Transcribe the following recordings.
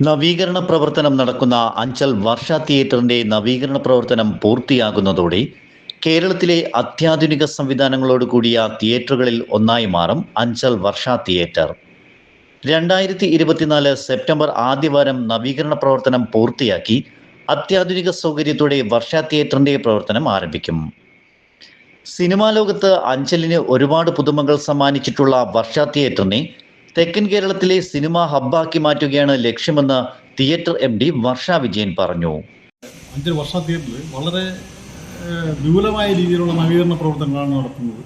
നവീകരണ പ്രവർത്തനം നടക്കുന്ന അഞ്ചൽ വർഷ തിയേറ്ററിന്റെ നവീകരണ പ്രവർത്തനം പൂർത്തിയാകുന്നതോടെ കേരളത്തിലെ അത്യാധുനിക സംവിധാനങ്ങളോട് കൂടിയ തിയേറ്ററുകളിൽ ഒന്നായി മാറും അഞ്ചൽ വർഷ തിയേറ്റർ. രണ്ടായിരത്തി ഇരുപത്തിനാല് സെപ്റ്റംബർ ആദ്യവാരം നവീകരണ പ്രവർത്തനം പൂർത്തിയാക്കി അത്യാധുനിക സൗകര്യത്തോടെ വർഷ തിയേറ്ററിന്റെ പ്രവർത്തനം ആരംഭിക്കും. സിനിമാ ലോകത്ത് അഞ്ചലിന് ഒരുപാട് പുതുമകൾ സമ്മാനിച്ചിട്ടുള്ള വർഷ തിയേറ്ററിനെ തെക്കൻ കേരളത്തിലെ സിനിമ ഹബ്ബാക്കി മാറ്റുകയാണ് ലക്ഷ്യമെന്ന് theatre M D Varsha Vijayan പറഞ്ഞു. അഞ്ചൽ വർഷ തിയേറ്ററിൽ വളരെ വിപുലമായ രീതിയിലുള്ള നവീകരണ പ്രവർത്തനങ്ങളാണ് നടത്തുന്നത്.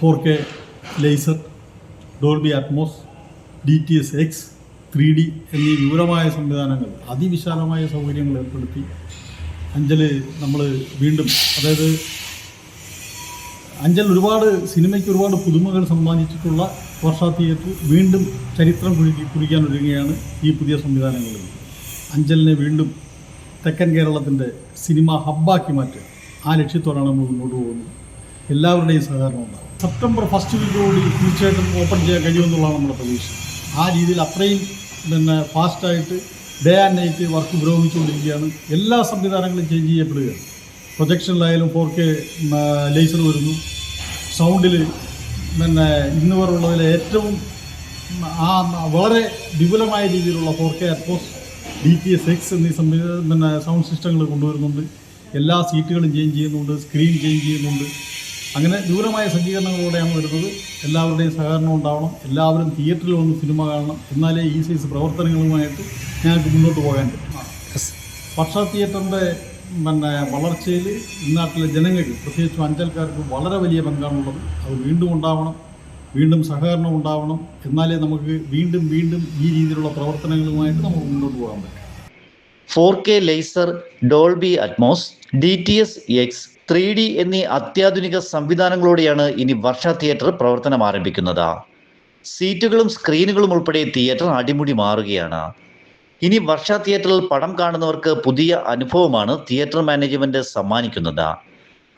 Four K laser Dolby Atmos D T S X three D എന്നീ വിപുലമായ സംവിധാനങ്ങൾ അതിവിശാലമായ സൗകര്യങ്ങൾ ഏർപ്പെടുത്തി അഞ്ചൽ നമ്മൾ വീണ്ടും അതായത് അഞ്ചൽ ഒരുപാട് സിനിമയ്ക്ക് ഒരുപാട് പുതുമകൾ സമ്മാനിച്ചിട്ടുള്ള വർഷ വീണ്ടും ചരിത്രം കുഴി കുറിക്കാൻ ഒരുങ്ങുകയാണ് ഈ പുതിയ സംവിധാനങ്ങളിൽ. അഞ്ചലിനെ വീണ്ടും തെക്കൻ കേരളത്തിന്റെ സിനിമ ഹബ്ബാക്കി മാറ്റുക ആ ലക്ഷ്യത്തോടാണ് നമ്മൾ മുന്നോട്ട് പോകുന്നത്. എല്ലാവരുടെയും സഹകരണം ഉണ്ടാകും സെപ്റ്റംബർ ഫസ്റ്റ് വീക്കോടുകൂടി തീർച്ചയായിട്ടും ഓപ്പൺ ചെയ്യാൻ കഴിയുമെന്നുള്ളതാണ് നമ്മുടെ പ്രതീക്ഷ. ആ രീതിയിൽ അത്രയും പിന്നെ ഫാസ്റ്റായിട്ട് ഡേ ആൻഡ് നൈറ്റ് വർക്ക് പുരോഗമിച്ചുകൊണ്ടിരിക്കുകയാണ്. എല്ലാ സംവിധാനങ്ങളും ചേഞ്ച് ചെയ്യപ്പെടുകയാണ്. പ്രൊജക്ഷനിലായാലും ഫോർ കെ ലേസർ വരുന്നു. സൗണ്ടിൽ പിന്നെ ഇന്ന് വരെയുള്ളതിൽ ഏറ്റവും ആ വളരെ വിപുലമായ രീതിയിലുള്ള four K Atmos D T S X എന്നീ സംവിധാന പിന്നെ സൗണ്ട് സിസ്റ്റങ്ങൾ കൊണ്ടുവരുന്നുണ്ട്. എല്ലാ സീറ്റുകളും ചേഞ്ച് ചെയ്യുന്നുണ്ട് സ്ക്രീൻ ചേഞ്ച് ചെയ്യുന്നുണ്ട്. അങ്ങനെ ദൂരമായ സജ്ജീകരണങ്ങളോടെയാണ് വരുന്നത്. എല്ലാവരുടെയും സഹകരണം ഉണ്ടാവണം. എല്ലാവരും തിയേറ്ററിൽ വന്ന് സിനിമ കാണണം. എന്നാലേ ഈ സൈസ് പ്രവർത്തനങ്ങളുമായിട്ട് ഞങ്ങൾക്ക് മുന്നോട്ട് പോകാൻ പറ്റും. വർഷ തിയേറ്ററിന്റെ പിന്നെ വളർച്ചയിൽ ഇന്നാട്ടിലെ ജനങ്ങൾക്ക് പ്രത്യേകിച്ചും അഞ്ചൽക്കാർക്ക് വളരെ വലിയ പങ്കാണുള്ളത്. അത് വീണ്ടും ഉണ്ടാവണം വീണ്ടും സഹകരണം ഉണ്ടാവണം. എന്നാലേ നമുക്ക് വീണ്ടും വീണ്ടും ഈ രീതിയിലുള്ള പ്രവർത്തനങ്ങളുമായിട്ട് നമുക്ക് മുന്നോട്ട് പോകാൻ പറ്റും. Four K laser Dolby Atmos D T S X three D എന്നീ അത്യാധുനിക സംവിധാനങ്ങളോടെയാണ് ഇനി വർഷ തിയേറ്റർ പ്രവർത്തനം ആരംഭിക്കുന്നത്. സീറ്റുകളും സ്ക്രീനുകളും ഉൾപ്പെടെ തിയേറ്റർ അടിമുടി മാറുകയാണ്. ഇനി വർഷ തിയേറ്ററിൽ പടം കാണുന്നവർക്ക് പുതിയ അനുഭവമാണ് തിയേറ്റർ മാനേജ്മെന്റ് സമ്മാനിക്കുന്നത്.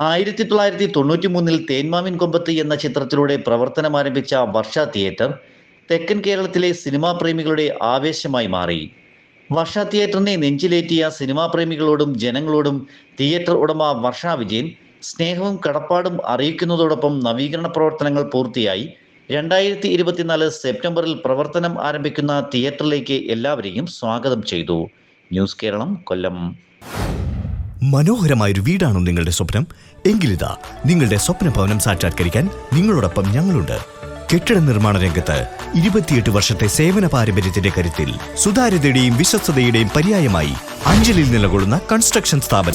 ആയിരത്തി തൊള്ളായിരത്തി തൊണ്ണൂറ്റി മൂന്നിൽ തേന്മാവിൻ കൊമ്പത്ത് എന്ന ചിത്രത്തിലൂടെ പ്രവർത്തനം ആരംഭിച്ച വർഷ തിയേറ്റർ തെക്കൻ കേരളത്തിലെ സിനിമാ പ്രേമികളുടെ ആവേശമായി മാറി. വർഷ തിയേറ്ററിനെ നെഞ്ചിലേറ്റിയ സിനിമാ പ്രേമികളോടും ജനങ്ങളോടും തിയേറ്റർ ഉടമ വർഷ വിജയൻ സ്നേഹവും കടപ്പാടും അറിയിക്കുന്നതോടൊപ്പം നവീകരണ പ്രവർത്തനങ്ങൾ പൂർത്തിയായി. രണ്ടായിരത്തി ഇരുപത്തിനാല് സെപ്റ്റംബറിൽ പ്രവർത്തനം ആരംഭിക്കുന്ന തിയേറ്ററിലേക്ക് എല്ലാവരെയും സ്വാഗതം ചെയ്തു. ന്യൂസ് കേരളം കൊല്ലം. മനോഹരമായൊരു വീടാണോ നിങ്ങളുടെ സ്വപ്നം? എങ്കിലിതാ നിങ്ങളുടെ സ്വപ്ന ഭവനം സാക്ഷാത്കരിക്കാൻ നിങ്ങളോടൊപ്പം ഞങ്ങളുണ്ട്. കെട്ടിട നിർമ്മാണ രംഗത്ത് ഇരുപത്തിയെട്ട് വർഷത്തെ സേവന പാരമ്പര്യത്തിന്റെ കരുത്തിൽ സുതാര്യതയുടെയും വിശ്വസ്തയുടെയും പര്യായമായി അഞ്ചലിൽ നിലകൊള്ളുന്ന കൺസ്ട്രക്ഷൻ സ്ഥാപനം.